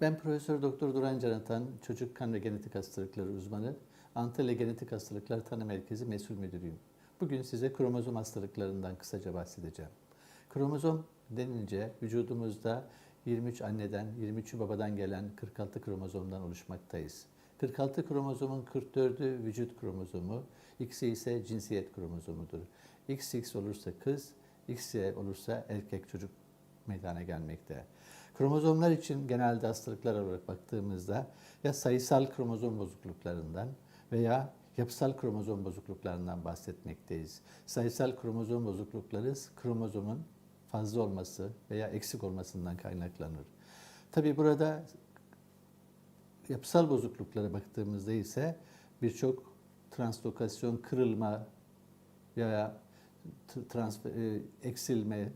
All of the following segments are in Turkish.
Ben Profesör Doktor Duran Canatan, Çocuk Kan ve Genetik Hastalıkları uzmanı, Antalya Genetik Hastalıklar Tanı Merkezi Mesul Müdürüyüm. Bugün size kromozom hastalıklarından kısaca bahsedeceğim. Kromozom denince vücudumuzda 23 anneden, 23 babadan gelen 46 kromozomdan oluşmaktayız. 46 kromozomun 44'ü vücut kromozomu, X'i ise cinsiyet kromozomudur. XX olursa kız, XY olursa erkek çocuk meydana gelmekte. Kromozomlar için genelde hastalıklar olarak baktığımızda ya sayısal kromozom bozukluklarından veya yapısal kromozom bozukluklarından bahsetmekteyiz. Sayısal kromozom bozuklukları kromozomun fazla olması veya eksik olmasından kaynaklanır. Tabi burada yapısal bozukluklara baktığımızda ise birçok translokasyon, kırılma veya t- transfer, e, eksilme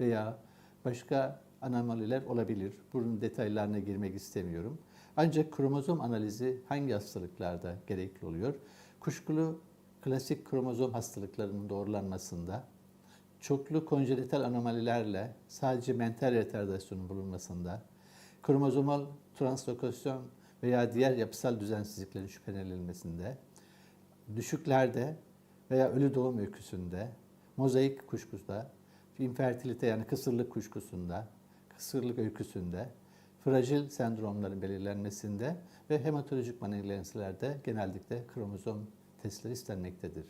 veya başka anomaliler olabilir. Bunun detaylarına girmek istemiyorum. Ancak kromozom analizi hangi hastalıklarda gerekli oluyor? Kuşkulu klasik kromozom hastalıklarının doğrulanmasında, çoklu konjenital anomalilerle sadece mental retardasyonun bulunmasında, kromozomal translokasyon veya diğer yapısal düzensizliklerin şüphelenilmesinde, düşüklerde veya ölü doğum öyküsünde, mozaik kuşkusunda, infertilite yani kısırlık kuşkusunda, kısırlık öyküsünde, fragil sendromların belirlenmesinde ve hematolojik malignansilerde genellikle kromozom testleri istenmektedir.